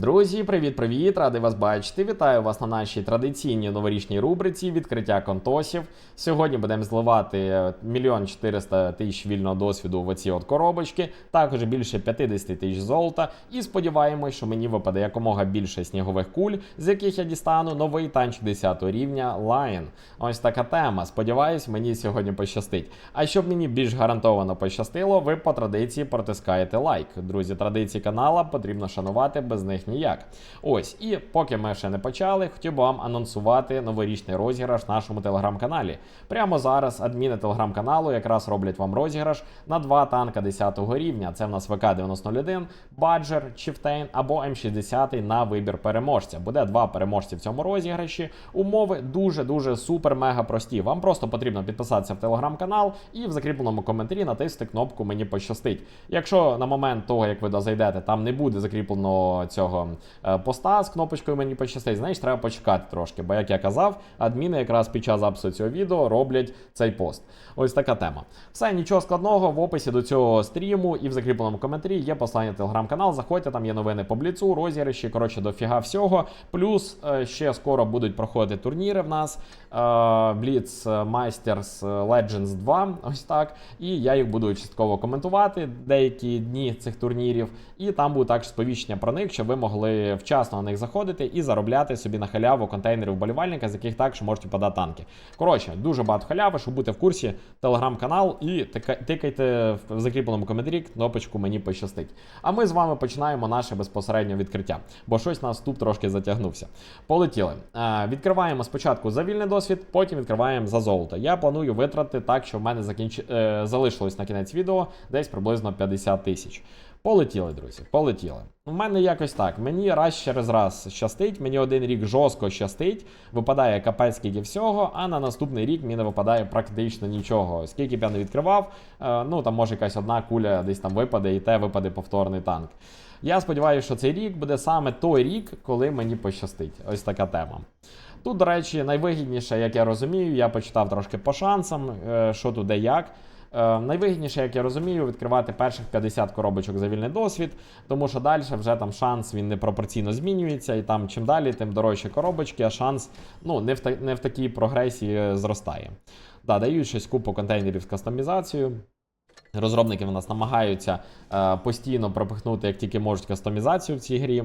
Друзі, привіт-привіт! Радий вас бачити. Вітаю вас на нашій традиційній новорічній рубриці відкриття контосів. Сьогодні будемо зливати мільйон 400 тисяч вільного досвіду в оці от коробочки, також більше 50 тисяч золота. І сподіваємось, що мені випаде якомога більше снігових куль, з яких я дістану новий танчик 10 рівня Lion. Ось така тема. Сподіваюсь, мені сьогодні пощастить. А щоб мені більш гарантовано пощастило, ви по традиції протискаєте лайк. Друзі, традиції канала потрібно шанувати без них ніяк. Ось, і поки ми ще не почали, хотів би вам анонсувати новорічний розіграш в нашому телеграм-каналі. Прямо зараз адміни телеграм-каналу якраз роблять вам розіграш на два танка 10 рівня. Це в нас ВК-9001, Баджер, Чіфтейн або М60 на вибір переможця. Буде два переможці в цьому розіграші. Умови дуже-дуже супер-мега прості. Вам просто потрібно підписатися в телеграм-канал і в закріпленому коментарі натиснути кнопку Мені пощастить. Якщо на момент того, як ви зайдете, там не буде закріплено цього е, поста з кнопочкою Мені пощастить, знаєш, треба почекати трошки. Бо, як я казав, адміни якраз під час запису цього відео роблять цей пост. Ось така тема. Все, нічого складного. В описі до цього стріму і в закріпленому коментарі є послання телеграм-канал. Заходьте, там є новини по бліцу, розіграші, коротше, дофіга всього. Плюс е, ще скоро будуть проходити турніри в нас. Е, Blitz Masters Legends 2, ось так. І я їх буду частково коментувати деякі дні цих турнірів. І там буде також сповіщення про них, щоб ви могли вчасно на них заходити і заробляти собі на халяву контейнери вболівальника, з яких також можуть випадати танки. Коротше, дуже багато халяви, щоб бути в курсі, телеграм-канал і тикайте в закріпленому коментарі кнопочку Мені пощастить. А ми з вами починаємо наше безпосередньо відкриття, бо щось нас тут трошки затягнувся. Полетіли. Е, відкриваємо спочатку за вільний досвід, потім відкриваємо за золото. Я планую витратити так, що в мене закінч... е, залишилось на кінець відео десь приблизно 50 тисяч. Полетіли, друзі, полетіли. У мене якось так. Мені раз через раз щастить, мені один рік жорстко щастить, випадає капець скільки всього, а на наступний рік мені не випадає практично нічого. Скільки б я не відкривав, е, ну там може якась одна куля десь там випаде, і те випаде повторний танк. Я сподіваюся, що цей рік буде саме той рік, коли мені пощастить. Ось така тема. Тут, до речі, найвигідніше, як я розумію, я почитав трошки по шансам, е, що тут де як. Е, найвигідніше, як я розумію, відкривати перших 50 коробочок за вільний досвід, тому що далі вже там шанс він непропорційно змінюється, і там чим далі, тим дорожчі коробочки, а шанс ну, не в, та, не в такій прогресії е, зростає. Да, дають щось купу контейнерів з кастомізацією. Розробники в нас намагаються е, постійно пропихнути, як тільки можуть, кастомізацію в цій грі.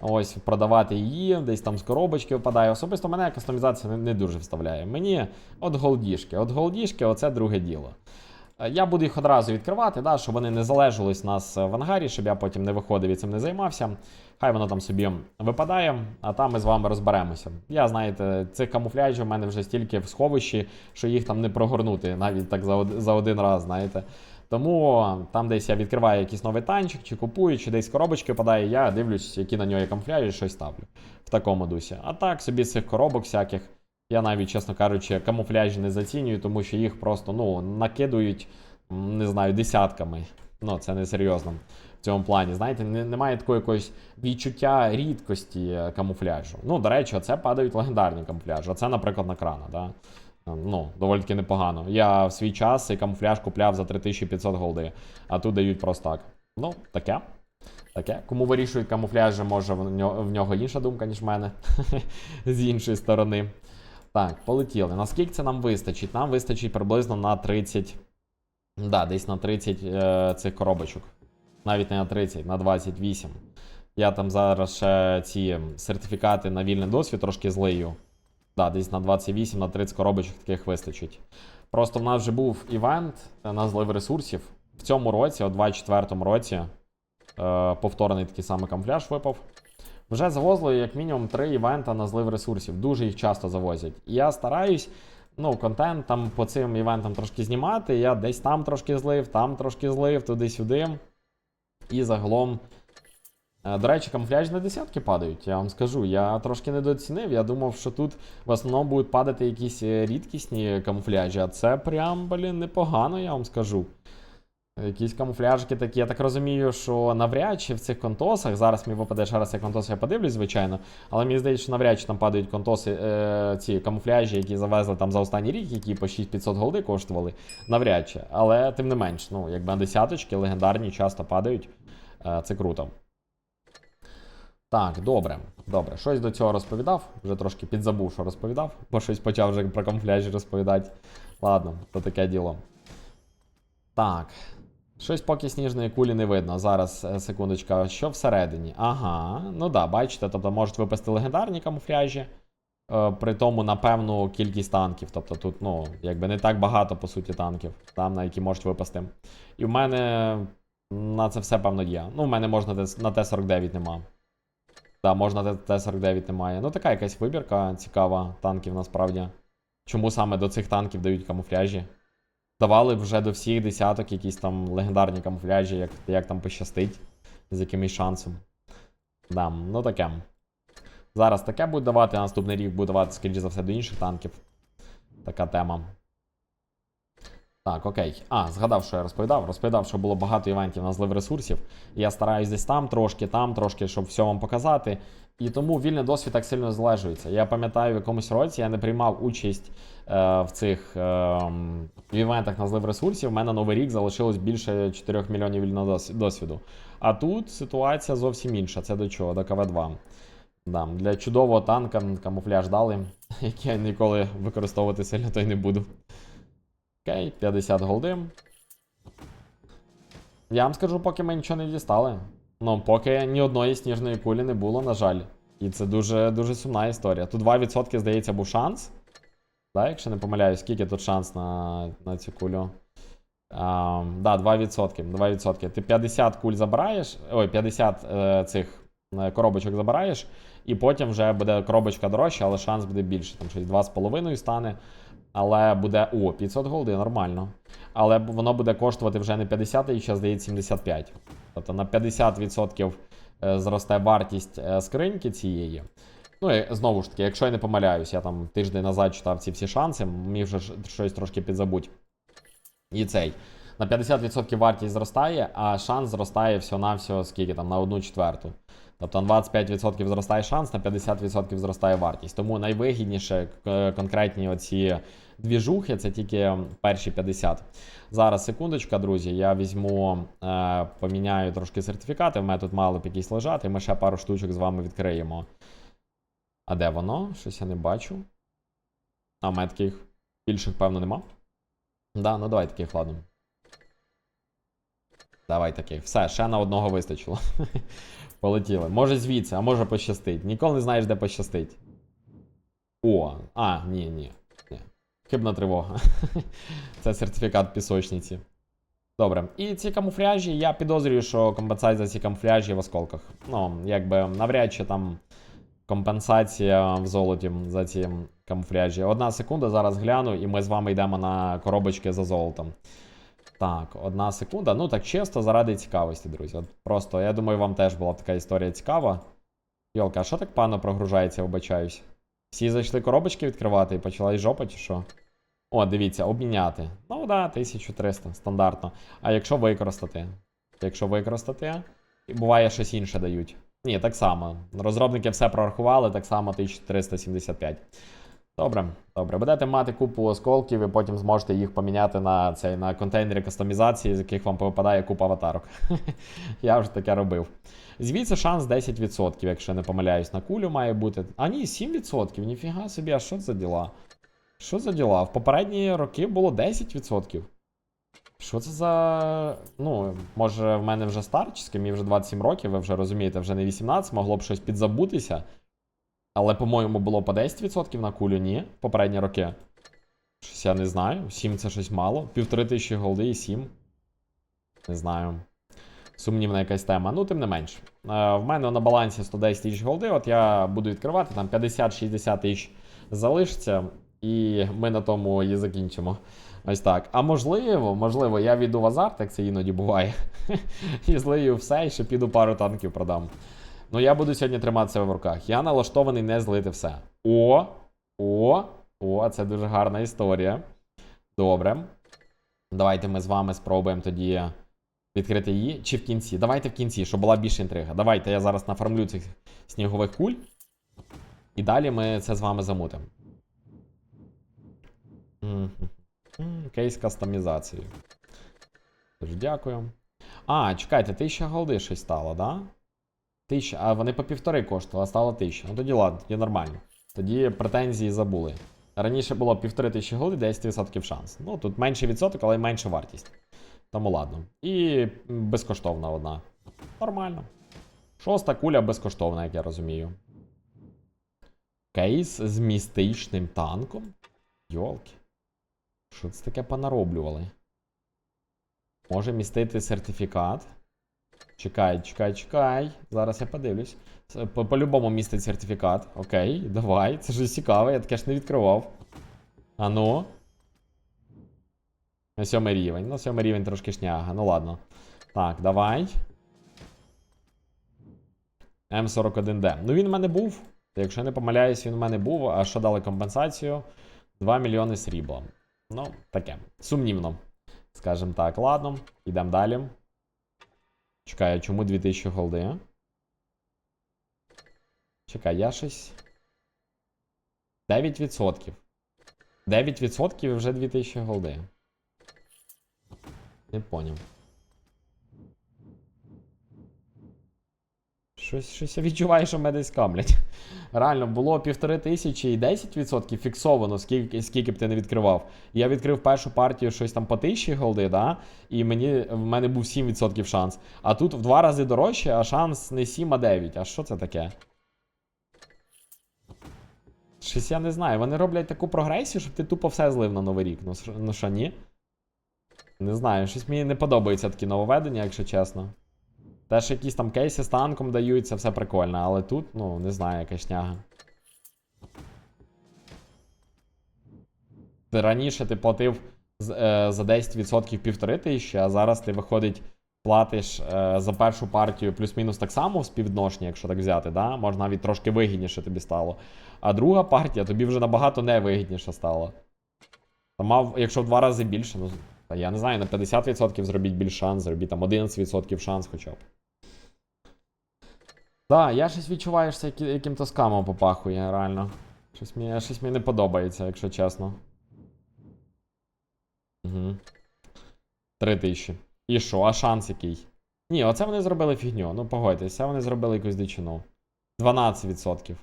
Ось продавати її, десь там з коробочки випадає. Особисто мене кастомізація не, дуже вставляє. Мені от голдішки. От голдішки, оце друге діло. Е, Я буду їх одразу відкривати, да, щоб вони не залежались нас в ангарі, щоб я потім не виходив і цим не займався. Хай воно там собі випадає, а там ми з вами розберемося. Я, знаєте, цих камуфляжів у мене вже стільки в сховищі, що їх там не прогорнути навіть так за один раз, знаєте. Тому там десь я відкриваю якийсь новий танчик, чи купую, чи десь коробочки падає, я дивлюсь, які на нього є камуфляжі, і щось ставлю в такому дусі. А так собі цих коробок всяких. Я навіть, чесно кажучи, камуфляжі не зацінюю, тому що їх просто ну, накидують, не знаю, десятками. Ну, це не серйозно в цьому плані. Знаєте, немає такої якогось відчуття рідкості е, камуфляжу. Ну, до речі, оце падають легендарні камуфляжі. Оце, наприклад, на крана, да? Ну, доволі таки непогано. Я в свій час цей камуфляж купляв за 3500 голди, а тут дають просто так. Ну, таке. Таке. Кому вирішують камуфляжі, може в нього інша думка, ніж в мене. З іншої сторони. Так, полетіли. Наскільки це нам вистачить? Нам вистачить приблизно на 30. Да, десь на 30 е, цих коробочок. Навіть не на 30, на 28. Я там зараз ще ці сертифікати на вільний досвід трошки злию. Да, десь на 28, на 30 коробочок таких вистачить. Просто в нас вже був івент на злив ресурсів. В цьому році, у 24-му році, е, повторний такий самий камуфляж випав. Вже завозили як мінімум три івента на злив ресурсів. Дуже їх часто завозять. І я стараюсь, ну, контент там по цим івентам трошки знімати. Я десь там трошки злив, там трошки злив, туди-сюди. І загалом. Е, До речі, камуфляжі на десятки падають, я вам скажу. Я трошки недооцінив. Я думав, що тут в основному будуть падати якісь е, рідкісні камуфляжі, а це прям, блін, непогано, я вам скажу. Якісь камуфляжики такі. Я так розумію, що навряд чи в цих контосах. Зараз мені випаде ще раз, як контос я подивлюсь, звичайно. Але мені здається, що навряд чи там падають контоси, е, ці камуфляжі, які завезли там за останній рік, які по 6500 голди коштували. Навряд чи. Але тим не менш, ну, якби на десяточки легендарні часто падають. Е, це круто. Так, добре, добре. Щось до цього розповідав. Вже трошки підзабув, що розповідав, бо щось почав вже про камуфляжі розповідати. Ладно, то таке діло. Так. Щось поки сніжної кулі не видно. Зараз, е, секундочка, що всередині? Ага, ну да, бачите, тобто можуть випасти легендарні камуфляжі. Е, при тому на певну кількість танків. Тобто тут, ну, якби не так багато, по суті, танків, там, на які можуть випасти. І в мене на це все, певно, є. Ну, в мене можна на Т-49 нема. Так, можна Т- Т-49 немає. Ну, така якась вибірка цікава танків насправді. Чому саме до цих танків дають камуфляжі? Давали вже до всіх десяток якісь там легендарні камуфляжі, як, як там пощастить, з якимось шансом. Да, ну таке. Зараз таке буде давати, а наступний рік буде давати, скоріш за все, до інших танків. Така тема. Так, окей. А, згадав, що я розповідав. Розповідав, що було багато івентів на злив ресурсів. Я стараюсь десь там трошки, там трошки, щоб все вам показати. І тому вільний досвід так сильно залежується. Я пам'ятаю, в якомусь році я не приймав участь е, в цих е, івентах на злив ресурсів. У мене новий рік залишилось більше 4 мільйонів вільного досвіду. А тут ситуація зовсім інша. Це до чого? До КВ-2. Да, для чудового танка камуфляж дали, який я ніколи використовувати сильно то й не буду. Окей, 50 голди. Я вам скажу, поки ми нічого не дістали. Ну, поки ні одної сніжної кулі не було, на жаль. І це дуже дуже сумна історія. Тут 2%, здається, був шанс. Да, якщо не помиляюсь, скільки тут шанс на, на цю кулю? А, да, 2%. 2%. Ти 50 куль забираєш, ой, 50 е, цих е, коробочок забираєш, і потім вже буде коробочка дорожча, але шанс буде більше. Там щось 2,5 стане. Але буде. О, 500 голди, нормально. Але воно буде коштувати вже не 50, а ще здається 75. Тобто на 50% е, зросте вартість е, скриньки цієї. Ну і знову ж таки, якщо я не помиляюсь, я там тиждень назад читав ці всі шанси, мені вже щось трошки підзабудь. І цей. На 50% вартість зростає, а шанс зростає всього-навсього скільки там на 1 четверту. Тобто на 25% зростає шанс, на 50% зростає вартість. Тому найвигідніше конкретні оці двіжухи це тільки перші 50. Зараз секундочка, друзі. Я візьму, е, поміняю трошки сертифікати. В мене тут мали б якісь лежати. Ми ще пару штучок з вами відкриємо. А де воно? Щось я не бачу. А в таких більших, певно, нема. Да, ну давай таких, ладно. Давай таких. Все, ще на одного вистачило. Полетіли. Може звідси, а може пощастить. Ніколи не знаєш, де пощастить. О, а, ні, ні. ні. Хибна тривога. Це сертифікат пісочниці. Добре. І ці камуфляжі, я підозрюю, що компенсація ці камуфляжі в осколках. Ну, якби навряд чи там компенсація в золоті за ці камуфляжі. Одна секунда, зараз гляну, і ми з вами йдемо на коробочки за золотом. Так, одна секунда. Ну так чисто, заради цікавості, друзі. От просто, я думаю, вам теж була така історія цікава. Йолка, а що так пано прогружається, вибачаюсь? Всі зайшли коробочки відкривати і почалась жопа, чи що? О, дивіться, обміняти. Ну да, 1300, стандартно. А якщо використати? Якщо використати, буває щось інше дають. Ні, так само. Розробники все прорахували, так само 1375. Добре, добре. Будете мати купу осколків, і потім зможете їх поміняти на цей на контейнери кастомізації, з яких вам випадає купа аватарок. Я вже таке робив. Звідси шанс 10%, якщо не помиляюсь, на кулю має бути. А ні, 7%. Ніфіга собі, а що це за діла? Що за діла? В попередні роки було 10%. Що це за. Ну, може, в мене вже старчески, мені вже 27 років, ви вже розумієте, вже не 18, могло б щось підзабутися. Але, по-моєму, було по 10% на кулю, ні, попередні роки. Щось я не знаю. 7 це щось мало. Півтори тисячі голди і 7. Не знаю. Сумнівна якась тема. Ну, тим не менш. Е, в мене на балансі 110 тисяч голди. От я буду відкривати, там 50-60 тисяч залишиться, і ми на тому і закінчимо. Ось так. А можливо, можливо, я війду в азарт, як це іноді буває. і злию все, і ще піду пару танків продам. Ну, я буду сьогодні триматися в руках. Я налаштований не злити все. О! О! О, це дуже гарна історія. Добре. Давайте ми з вами спробуємо тоді відкрити її. Чи в кінці? Давайте в кінці, щоб була більша інтрига. Давайте я зараз нафармлю цих снігових куль. І далі ми це з вами замутимо. Кейс кастомізації. Дуже дякую. А, чекайте, 1000 голди щось стало, да? Тисяча, а вони по півтори коштували, а стало тисяча. Ну тоді ладно, тоді нормально. Тоді претензії забули. Раніше було півтори тисячі голди, 10% шанс. Ну тут менше відсоток, але й менша вартість. Тому ладно. І безкоштовна одна. Нормально. Шоста куля безкоштовна, як я розумію. Кейс з містичним танком. Йолки. Що це таке понароблювали? Може містити сертифікат. Чекай, чекай, чекай. Зараз я подивлюсь. Це по- По-любому містить сертифікат. Окей, давай. Це ж цікаво, я таке ж не відкривав. А ну. На сьомий рівень. Ну, сьомий рівень трошки шняга. Ну ладно. Так, давай. М41D. Ну він в мене був. Якщо я не помиляюсь, він в мене був. А що дали компенсацію? 2 мільйони срібла. Ну, таке. Сумнівно. Скажем так, ладно. Йдемо далі. Чекай, а чому 2000 голди? Чекай, я щось. 9%. 9% і вже 2000 голди. Не поняв. Щось, щось я відчуваю, що мене десь камлять. Реально, було півтори тисячі і 10% фіксовано, скільки, скільки б ти не відкривав. Я відкрив першу партію щось там по тисячі голди, да? і мені, в мене був 7% шанс. А тут в два рази дорожче, а шанс не 7, а 9. А що це таке? Щось я не знаю. Вони роблять таку прогресію, щоб ти тупо все злив на Новий рік. Ну, що- ну ні? Не знаю, щось мені не подобаються такі нововведення, якщо чесно. Те, що якісь там кейси з танком дають, це все прикольно, але тут, ну, не знаю, яка шняга. Раніше ти платив е, за 10% півтори тисячі, а зараз ти виходить, платиш е, за першу партію плюс-мінус так само в співвідношенні, якщо так взяти, да? може навіть трошки вигідніше тобі стало. А друга партія тобі вже набагато невигідніше стало. Та мав, якщо в два рази більше, ну, я не знаю, на 50% зробіть більш шанс, зробіть там 11% шанс хоча б. Так, я щось відчуваю, що це яким-то скамом попахує, реально. Щось мені, щось мені не подобається, якщо чесно. Угу. Три тисячі. І що, а шанс який? Ні, оце вони зробили фігню. Ну погодьтесь, це вони зробили якусь дичину. 12%.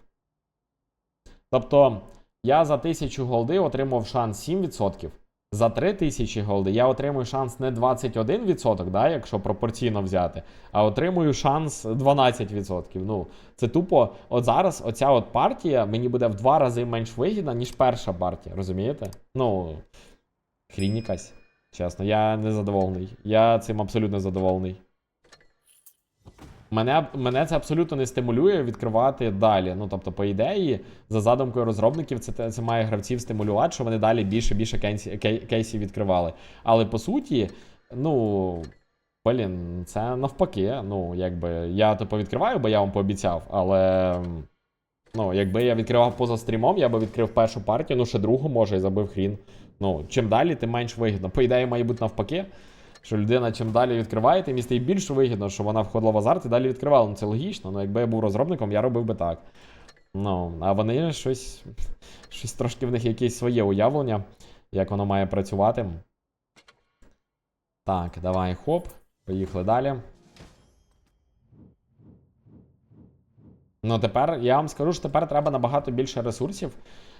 Тобто, я за 1000 голди отримав шанс 7%. За 3000 голди я отримую шанс не 21%, да, якщо пропорційно взяти, а отримую шанс 12%. Ну, це тупо, от зараз оця от партія мені буде в два рази менш вигідна, ніж перша партія, розумієте? Ну, хрінь якась. Чесно, я не задоволений. Я цим абсолютно задоволений. Мене, мене це абсолютно не стимулює відкривати далі. Ну, тобто, по ідеї, за задумкою розробників, це, це має гравців стимулювати, що вони далі більше більше кейсів, кей, кейсів відкривали. Але по суті, ну. Блін, це навпаки. Ну, якби я типу відкриваю, бо я вам пообіцяв, але. Ну, якби я відкривав поза стрімом, я би відкрив першу партію, ну ще другу може і забив хрін. Ну, чим далі, тим менш вигідно. По ідеї, має бути навпаки. Що людина чим далі відкриває, тим їй стає більш вигідно, що вона входила в азарт і далі відкривала. Ну це логічно. Ну, якби я був розробником, я робив би так. Ну, а вони щось. Щось трошки в них якесь своє уявлення, як воно має працювати. Так, давай, хоп. Поїхали далі. Ну, тепер я вам скажу, що тепер треба набагато більше ресурсів,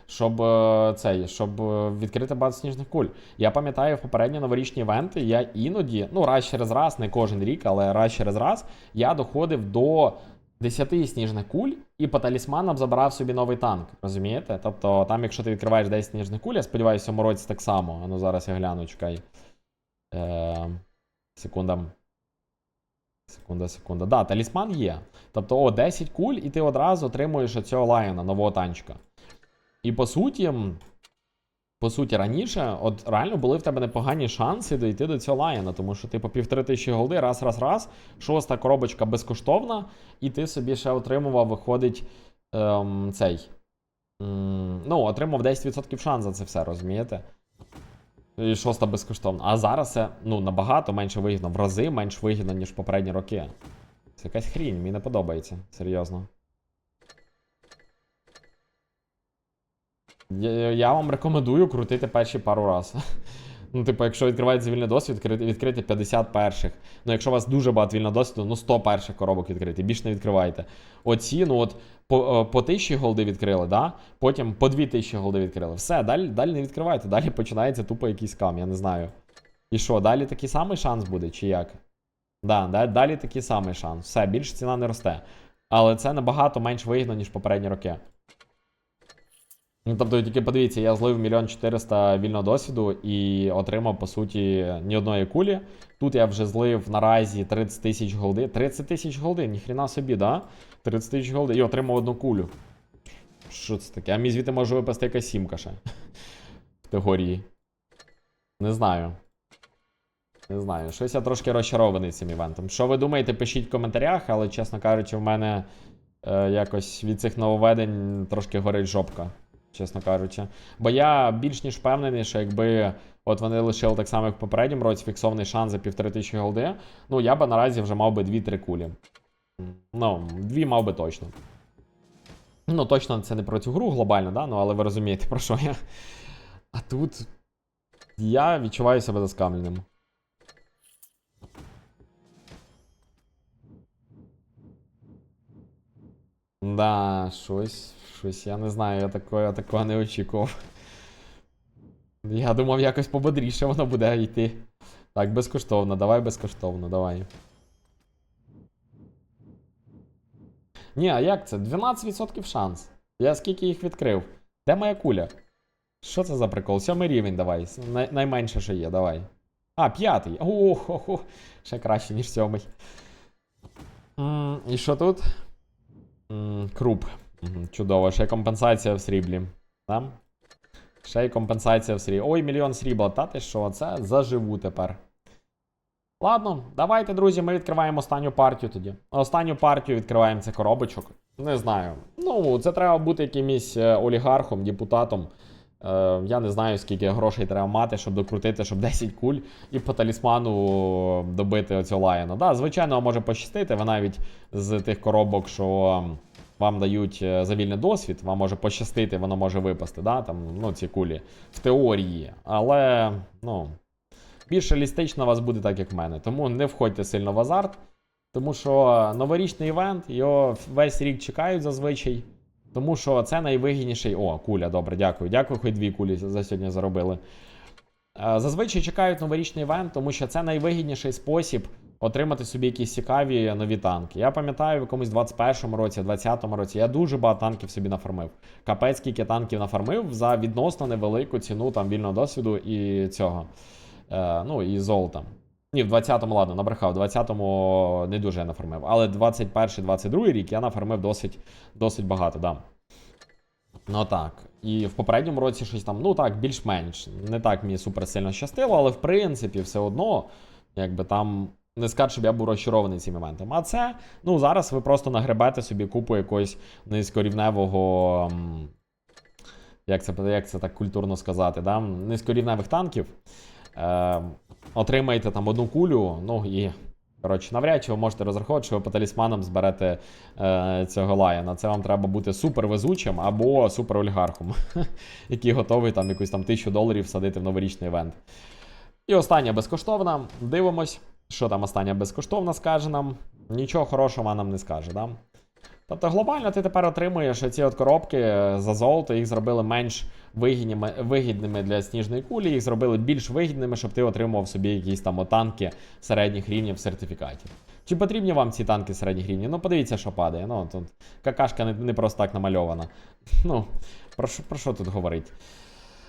щоб е, цей, щоб відкрити багато сніжних куль. Я пам'ятаю в попередні новорічні івенти, я іноді, ну раз через раз, не кожен рік, але раз через раз, я доходив до 10 сніжних куль і по талісманам забирав собі новий танк. Розумієте? Тобто, там, якщо ти відкриваєш 10 сніжних куль, я сподіваюся, в цьому році так само. Ну зараз я гляну, чекай. Е, секунда. Секунда, секунда. Да, талісман є. Тобто, о, 10 куль, і ти одразу отримуєш оцього лайона, нового танчика. І по суті, по суті, раніше, от реально були в тебе непогані шанси дійти до цього лайона, тому що ти по півтори тисячі голди, раз, раз, раз, шоста коробочка безкоштовна, і ти собі ще отримував, виходить, ем, цей. м, ну, отримав 10% шанс за це все, розумієте? І шоста безкоштовна. А зараз це ну, набагато менше вигідно, в рази менш вигідно, ніж попередні роки. Це якась хрінь, мені не подобається, серйозно. Я, вам рекомендую крутити перші пару раз. Ну, типу, якщо відкривається вільний досвід, відкрити, відкрити 50 перших. Ну, якщо у вас дуже багато вільного досвіду, ну 100 перших коробок відкрити, більше не відкривайте. Оці, ну от по, е, по 1000 голди відкрили, да? потім по 2000 голди відкрили. Все, далі, далі не відкривайте, далі починається тупо якийсь кам, я не знаю. І що, далі такий самий шанс буде, чи як? Да, да, далі такий самий шанс. Все, більше ціна не росте. Але це набагато менш вигідно, ніж попередні роки. Ну, тобто, тільки подивіться, я злив мільйон 400 вільного досвіду і отримав, по суті, ні одної кулі. Тут я вже злив наразі 30 тисяч голди. 30 тисяч голди, ніхрена собі, да? 30 тисяч голди і отримав одну кулю. Що це таке? А мій звідти може випасти якась сімка ще. В теорії. Не знаю. Не знаю. Щось я трошки розчарований цим івентом. Що ви думаєте, пишіть в коментарях, але, чесно кажучи, в мене е, якось від цих нововведень трошки горить жопка. Чесно кажучи. Бо я більш ніж впевнений, що якби от вони лишили так само, як в попередньому році, фіксований шанс за півтори тисячі голди, ну я би наразі вже мав би 2-3 кулі. Ну, дві мав би точно. Ну, точно це не про цю гру глобально, да? ну, але ви розумієте, про що я. А тут я відчуваю себе заскамленим. Да, щось, щось, я не знаю, я такого, я такого не очікував. Я думав, якось пободріше воно буде йти. Так, безкоштовно, давай безкоштовно, давай. Ні, а як це? 12% шанс. Я скільки їх відкрив? Де моя куля? Що це за прикол? Сьомий рівень давай. Най- найменше, що є, давай. А, п'ятий. Ох, ох, ох. Ще краще, ніж сьомий. М, І що тут? М, Круп. Чудово, ще компенсація в сріблі. Там? Ще й компенсація в сріблі. Ой, мільйон срібла. Та ти що, це заживу тепер. Ладно, давайте, друзі, ми відкриваємо останню партію тоді. Останню партію відкриваємо цих коробочок. Не знаю. Ну, це треба бути якимось е, олігархом, депутатом. Е, я не знаю, скільки грошей треба мати, щоб докрутити, щоб 10 куль і по талісману добити оцього лайна. Да, звичайно, може пощастити. Ви навіть з тих коробок, що вам дають е, за вільний досвід, вам може пощастити, воно може випасти, да, там, ну, ці кулі в теорії. Але, ну, більш реалістично у вас буде так, як в мене. Тому не входьте сильно в азарт. Тому що новорічний івент, його весь рік чекають зазвичай. Тому що це найвигідніший. О, куля, добре, дякую. Дякую, хоч дві кулі за сьогодні заробили. Е, Зазвичай чекають новорічний івент, тому що це найвигідніший спосіб отримати собі якісь цікаві нові танки. Я пам'ятаю, в якомусь 21-му році, 20-му році я дуже багато танків собі нафармив. Капець, скільки танків нафармив за відносно невелику ціну там вільного досвіду і цього. Е, ну, і золота. Ні, в 20-му, ладно, набрехав, в 20-му не дуже я нафармив. Але 21-22 рік я нафармив досить, досить багато, да. Ну так. І в попередньому році щось там, ну так, більш-менш. Не так мені супер сильно щастило, але в принципі все одно, якби там. Не скажу, щоб я був розчарований цим івентом. А це, ну, зараз ви просто нагребете собі купу якогось низькорівневого. Як це, як це так культурно сказати, да? низькорівневих танків. Е, отримаєте там одну кулю, ну і. Коротше, навряд чи ви можете розраховувати, що ви по талісманам зберете е, цього лаяна. Це вам треба бути супер везучим або супер олігархом, який готовий там якусь там тисячу доларів садити в новорічний івент. І остання безкоштовна. Дивимось, що там остання безкоштовна скаже нам. Нічого хорошого нам не скаже, да? Тобто глобально ти тепер отримуєш ці от коробки е, за золото, їх зробили менш вигідними, вигідними для сніжної кулі, їх зробили більш вигідними, щоб ти отримував собі якісь там танки середніх рівнів в сертифікаті. Чи потрібні вам ці танки середніх рівнів? Ну, подивіться, що падає. Ну, тут какашка не, не просто так намальована. Ну, про про що тут говорить?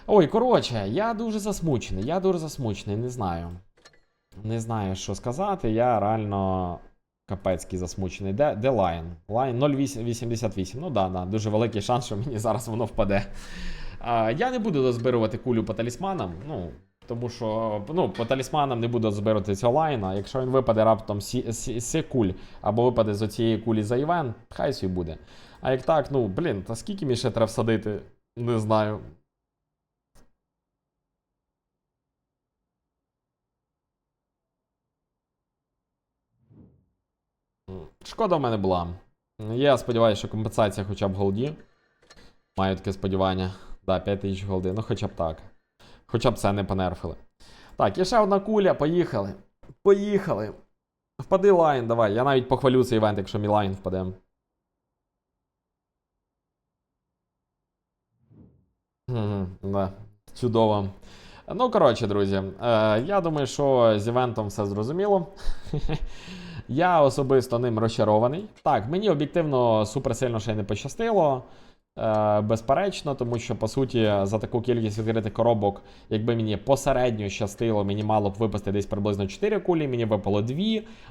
Ой, коротше, я дуже засмучений, я дуже засмучений, не знаю. Не знаю, що сказати. Я реально капецький засмучений. Де, де Lion? Lion 0,88. Ну да, да, дуже великий шанс, що мені зараз воно впаде. А, я не буду дозбирувати кулю по талісманам. Ну, тому що ну, по талісманам не буду збирати цього лайна. Якщо він випаде раптом сі, сі, сі куль або випаде з цієї кулі за івент, хай собі буде. А як так, ну блін, та скільки мені ще треба всадити? Не знаю. Шкода в мене була. Я сподіваюся, що компенсація хоча б голді. Маю таке сподівання. Да, 5 тисяч голди, ну хоча б так. Хоча б це не понерфили. Так, і ще одна куля, поїхали. Поїхали. Впади лайн, давай. Я навіть похвалю цей івент, якщо мій лайн впаде. Да. Чудово. Ну, коротше, друзі, е, я думаю, що з івентом все зрозуміло. я особисто ним розчарований. Так, мені об'єктивно супер сильно ще не пощастило. Е, безперечно, тому що по суті за таку кількість відкритих коробок, якби мені посередньо щастило, мені мало б випасти десь приблизно 4 кулі, мені випало 2.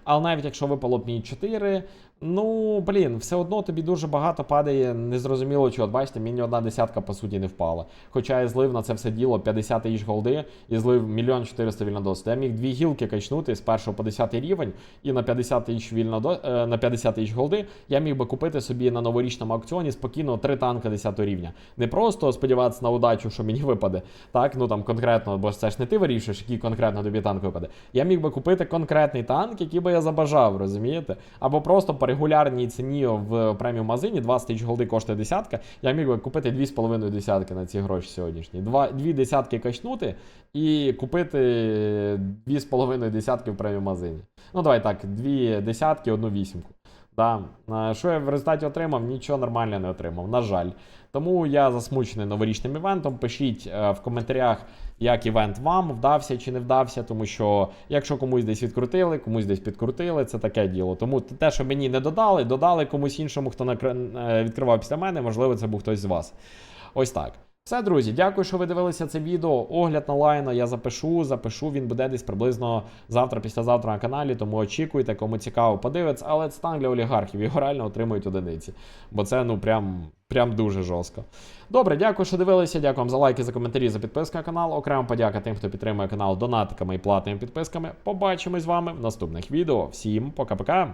Але навіть якщо випало б мені 4, ну блін, все одно тобі дуже багато падає, незрозуміло чого. От бачите, мені одна десятка по суті не впала. Хоча я злив на це все діло 50 тисяч голди і злив мільйон 400 вільнодосвіду. Я міг дві гілки качнути з першого по 10 рівень, і на 50 тисяч вільнодо... е, на 50 тисяч голди я міг би купити собі на новорічному аукціоні спокійно три танка 10 рівня. Не просто сподіватися на удачу, що мені випаде. Так, ну там конкретно, бо це ж не ти вирішуєш, який конкретно тобі танк випаде. Я міг би купити конкретний танк, який би я забажав, розумієте? Або просто регулярній ціні в преміум магазині 20 тисяч голди коштує десятка. Я міг би купити 2,5 десятки на ці гроші сьогоднішні. Два, дві десятки качнути і купити 2,5 десятки в преміум магазині. Ну, давай так, дві десятки, одну вісімку. Да. Е, Що я в результаті отримав? Нічого нормального не отримав, на жаль. Тому я засмучений новорічним івентом. Пишіть е, в коментарях, як івент вам вдався чи не вдався, тому що якщо комусь десь відкрутили, комусь десь підкрутили, це таке діло. Тому те, що мені не додали, додали комусь іншому, хто е, відкривав після мене, можливо, це був хтось з вас. Ось так. Все, друзі, дякую, що ви дивилися це відео. Огляд на лайна я запишу, запишу. Він буде десь приблизно завтра, післязавтра на каналі. Тому очікуйте, кому цікаво, подивиться. Але це танк для олігархів. Його реально отримують одиниці. Бо це ну прям, прям дуже жорстко. Добре, дякую, що дивилися. Дякую вам за лайки, за коментарі, за підписку на канал. Окремо подяка тим, хто підтримує канал донатиками і платними підписками. Побачимось з вами в наступних відео. Всім пока-пока.